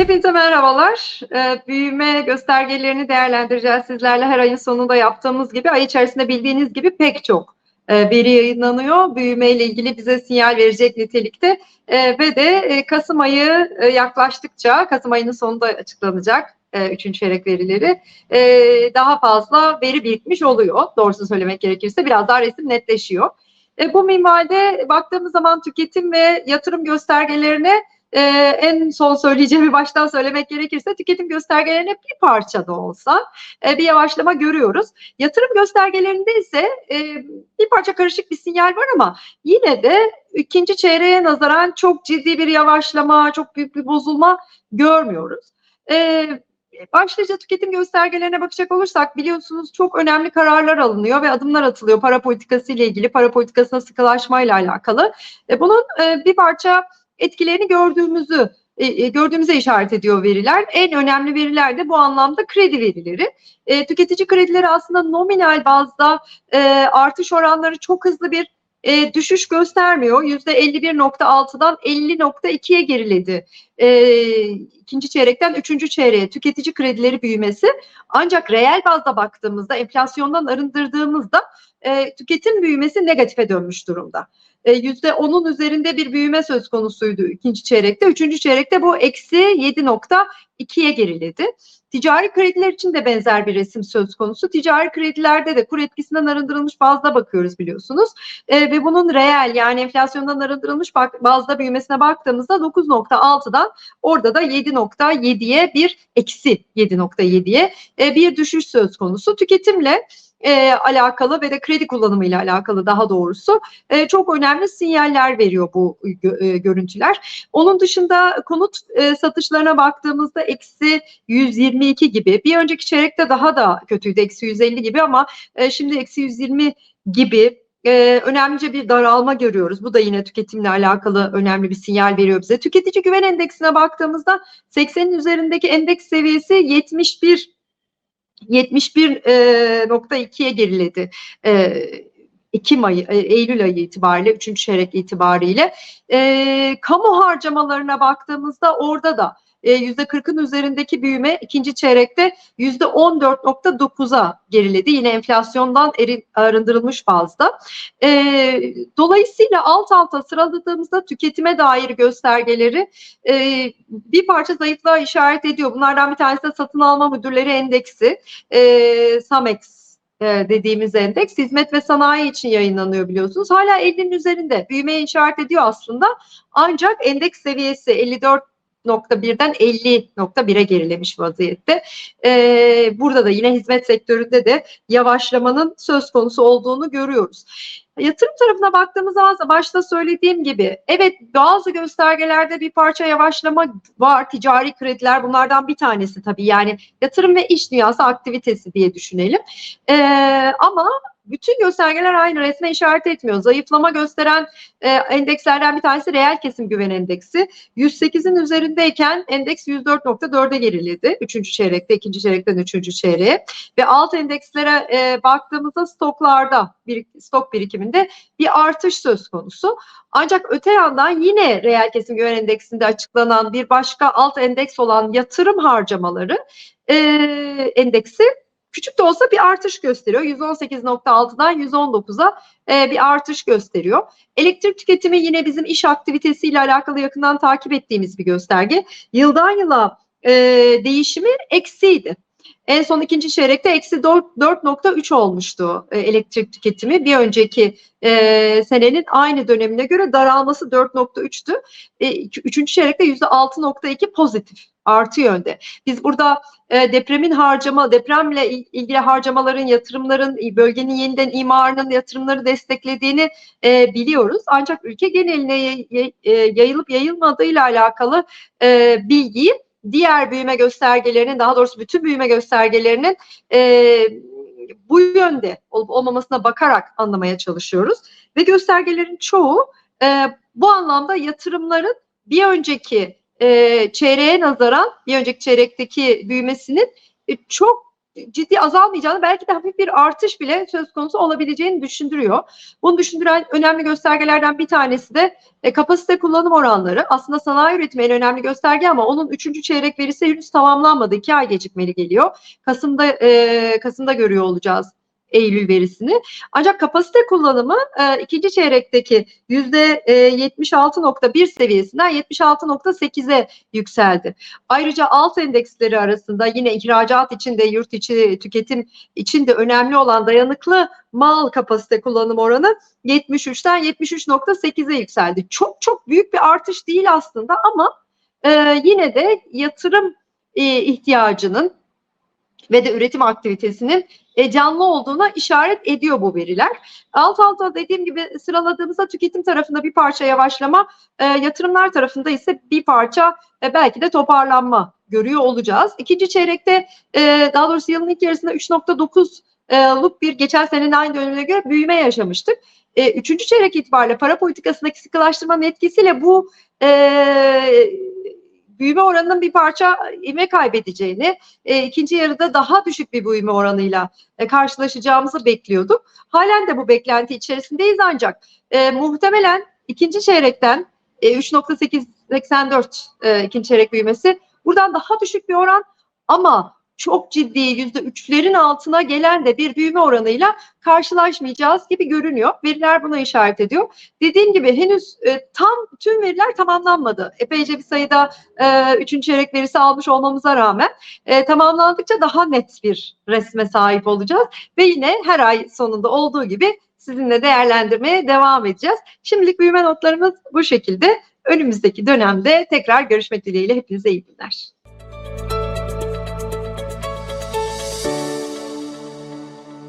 Hepinize merhabalar. Ee, büyüme göstergelerini değerlendireceğiz sizlerle her ayın sonunda yaptığımız gibi. Ay içerisinde bildiğiniz gibi pek çok e, veri yayınlanıyor. Büyüme ile ilgili bize sinyal verecek nitelikte. E, ve de e, Kasım ayı yaklaştıkça, Kasım ayının sonunda açıklanacak üçüncü çeyrek verileri daha fazla veri birikmiş oluyor. Doğrusunu söylemek gerekirse biraz daha resim netleşiyor. Bu minvalde baktığımız zaman tüketim ve yatırım göstergelerine e, en son söyleyeceğimi baştan söylemek gerekirse tüketim göstergelerine bir parça da olsa e, bir yavaşlama görüyoruz. Yatırım göstergelerinde ise e, bir parça karışık bir sinyal var ama yine de ikinci çeyreğe nazaran çok ciddi bir yavaşlama, çok büyük bir bozulma görmüyoruz. E, Başlıca tüketim göstergelerine bakacak olursak biliyorsunuz çok önemli kararlar alınıyor ve adımlar atılıyor para politikası ile ilgili, para politikasına sıkılaşmayla alakalı. E, bunun e, bir parça etkilerini gördüğümüzü e, e, gördüğümüze işaret ediyor veriler. En önemli veriler de bu anlamda kredi verileri. E, tüketici kredileri aslında nominal bazda e, artış oranları çok hızlı bir e, düşüş göstermiyor. %51.6'dan 50.2'ye geriledi. E, ikinci çeyrekten üçüncü çeyreğe tüketici kredileri büyümesi. Ancak reel bazda baktığımızda enflasyondan arındırdığımızda e, tüketim büyümesi negatife dönmüş durumda. Yüzde onun üzerinde bir büyüme söz konusuydu ikinci çeyrekte. Üçüncü çeyrekte bu eksi 7.2'ye geriledi. Ticari krediler için de benzer bir resim söz konusu. Ticari kredilerde de kur etkisinden arındırılmış bazda bakıyoruz biliyorsunuz. E, ve bunun reel yani enflasyondan arındırılmış bazda büyümesine baktığımızda 9.6'dan orada da 7.7'ye bir eksi 7.7'ye e, bir düşüş söz konusu. Tüketimle e, alakalı ve de kredi kullanımıyla alakalı daha doğrusu e, çok önemli sinyaller veriyor bu e, görüntüler. Onun dışında konut e, satışlarına baktığımızda eksi 122 gibi bir önceki çeyrekte daha da kötüydü eksi 150 gibi ama e, şimdi eksi 120 gibi e, önemlice bir daralma görüyoruz. Bu da yine tüketimle alakalı önemli bir sinyal veriyor bize. Tüketici güven endeksine baktığımızda 80'in üzerindeki endeks seviyesi 71 71.2'ye geriledi. E, Ekim ayı, Eylül ayı itibariyle, üçüncü çeyrek itibariyle. E, kamu harcamalarına baktığımızda orada da yüzde 40'ın üzerindeki büyüme ikinci çeyrekte yüzde 14.9'a geriledi. Yine enflasyondan erin, arındırılmış fazla. E, dolayısıyla alt alta sıraladığımızda tüketime dair göstergeleri e, bir parça zayıflığa işaret ediyor. Bunlardan bir tanesi de satın alma müdürleri endeksi. E, SAMEX dediğimiz endeks hizmet ve sanayi için yayınlanıyor biliyorsunuz. Hala 50'nin üzerinde büyümeye işaret ediyor aslında. Ancak endeks seviyesi 54 %50.1'den 50.1'e gerilemiş vaziyette. Ee, burada da yine hizmet sektöründe de yavaşlamanın söz konusu olduğunu görüyoruz. Yatırım tarafına baktığımız zaman başta söylediğim gibi evet bazı göstergelerde bir parça yavaşlama var. Ticari krediler bunlardan bir tanesi tabii yani yatırım ve iş dünyası aktivitesi diye düşünelim. Ee, ama bütün göstergeler aynı resme işaret etmiyor. Zayıflama gösteren e, endekslerden bir tanesi reel kesim güven endeksi. 108'in üzerindeyken endeks 104.4'e geriledi. Üçüncü çeyrekte, ikinci çeyrekten üçüncü çeyreğe. Ve alt endekslere e, baktığımızda stoklarda, bir, stok birikiminde bir artış söz konusu. Ancak öte yandan yine reel kesim güven endeksinde açıklanan bir başka alt endeks olan yatırım harcamaları e, endeksi küçük de olsa bir artış gösteriyor. 118.6'dan 119'a e, bir artış gösteriyor. Elektrik tüketimi yine bizim iş aktivitesiyle alakalı yakından takip ettiğimiz bir gösterge. Yıldan yıla e, değişimi eksiydi. En son ikinci çeyrekte eksi 4.3 olmuştu e, elektrik tüketimi. Bir önceki e, senenin aynı dönemine göre daralması 4.3'tü. E, üçüncü çeyrekte %6.2 pozitif artı yönde. Biz burada e, depremin harcama, depremle ilgili harcamaların, yatırımların, bölgenin yeniden imarının yatırımları desteklediğini e, biliyoruz. Ancak ülke geneline e, yayılıp yayılmadığıyla alakalı e, bilgiyi diğer büyüme göstergelerinin daha doğrusu bütün büyüme göstergelerinin e, bu yönde olup olmamasına bakarak anlamaya çalışıyoruz. Ve göstergelerin çoğu e, bu anlamda yatırımların bir önceki e, çeyreğe nazaran bir önceki çeyrekteki büyümesinin e, çok ciddi azalmayacağını belki de hafif bir artış bile söz konusu olabileceğini düşündürüyor. Bunu düşündüren önemli göstergelerden bir tanesi de e, kapasite kullanım oranları. Aslında sanayi üretimi en önemli gösterge ama onun üçüncü çeyrek verisi henüz tamamlanmadı. iki ay gecikmeli geliyor. Kasım'da e, Kasım'da görüyor olacağız Eylül verisini. Ancak kapasite kullanımı e, ikinci çeyrekteki yüzde e, 76.1 seviyesinden 76.8'e yükseldi. Ayrıca alt endeksleri arasında yine ihracat için de yurt içi tüketim için de önemli olan dayanıklı mal kapasite kullanım oranı 73'ten 73.8'e yükseldi. Çok çok büyük bir artış değil aslında ama e, yine de yatırım e, ihtiyacının ve de üretim aktivitesinin e, canlı olduğuna işaret ediyor bu veriler. Alt alta dediğim gibi sıraladığımızda tüketim tarafında bir parça yavaşlama, e, yatırımlar tarafında ise bir parça e, belki de toparlanma görüyor olacağız. İkinci çeyrekte daha doğrusu yılın ilk yarısında 3.9'luk bir geçen senenin aynı dönemine göre büyüme yaşamıştık. Üçüncü çeyrek itibariyle para politikasındaki sıkılaştırmanın etkisiyle bu büyüme oranının bir parça ivme kaybedeceğini, e, ikinci yarıda daha düşük bir büyüme oranıyla e, karşılaşacağımızı bekliyorduk. Halen de bu beklenti içerisindeyiz ancak e, muhtemelen ikinci çeyrekten e, 3.884 e, ikinci çeyrek büyümesi buradan daha düşük bir oran ama çok ciddi yüzde üçlerin altına gelen de bir büyüme oranıyla karşılaşmayacağız gibi görünüyor. Veriler buna işaret ediyor. Dediğim gibi henüz e, tam tüm veriler tamamlanmadı. Epeyce bir sayıda e, üçüncü çeyrek verisi almış olmamıza rağmen e, tamamlandıkça daha net bir resme sahip olacağız. Ve yine her ay sonunda olduğu gibi sizinle değerlendirmeye devam edeceğiz. Şimdilik büyüme notlarımız bu şekilde. Önümüzdeki dönemde tekrar görüşmek dileğiyle hepinize iyi günler.